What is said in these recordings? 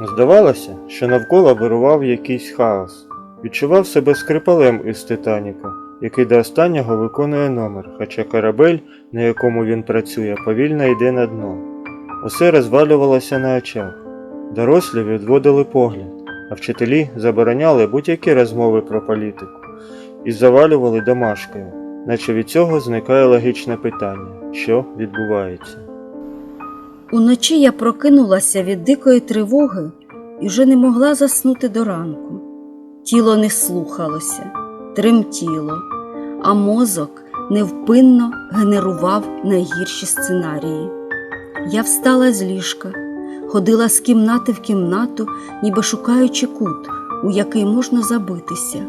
Здавалося, що навколо вирував якийсь хаос. Відчував себе скрипалем із Титаніка, який до останнього виконує номер, хоча корабель, на якому він працює, повільно йде на дно. Усе розвалювалося на очах. Дорослі відводили погляд, а вчителі забороняли будь-які розмови про політику і завалювали домашкою, наче від цього зникає логічне питання, що відбувається. Уночі я прокинулася від дикої тривоги і вже не могла заснути до ранку. Тіло не слухалося, тремтіло, а мозок невпинно генерував найгірші сценарії. Я встала з ліжка, ходила з кімнати в кімнату, ніби шукаючи кут, у який можна забитися.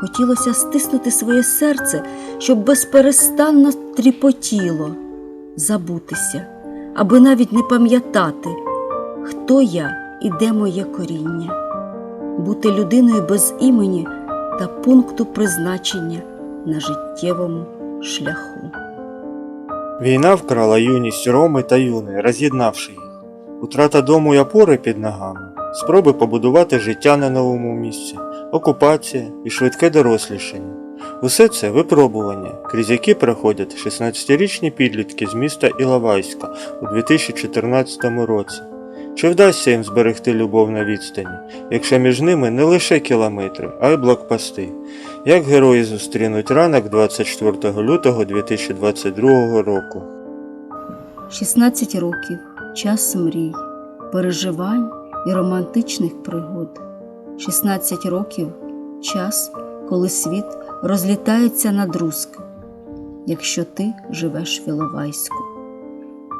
Хотілося стиснути своє серце, щоб безперестанно тріпотіло, забутися аби навіть не пам'ятати, хто я і де моє коріння, бути людиною без імені та пункту призначення на життєвому шляху. Війна вкрала юність Роми та Юни, роз'єднавши їх. Утрата дому й опори під ногами, спроби побудувати життя на новому місці, окупація і швидке дорослішання. Усе це випробування, крізь які проходять 16-річні підлітки з міста Іловайська у 2014 році. Чи вдасться їм зберегти любов на відстані, якщо між ними не лише кілометри, а й блокпости? Як герої зустрінуть ранок 24 лютого 2022 року? 16 років, час мрій, переживань і романтичних пригод. 16 років час, коли світ розлітається на друзки, якщо ти живеш в Іловайську.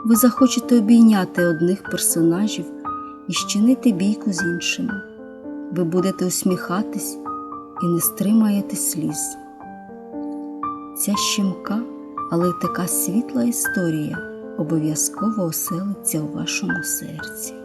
Ви захочете обійняти одних персонажів і щинити бійку з іншими. Ви будете усміхатись і не стримаєте сліз. Ця щемка, але й така світла історія обов'язково оселиться у вашому серці.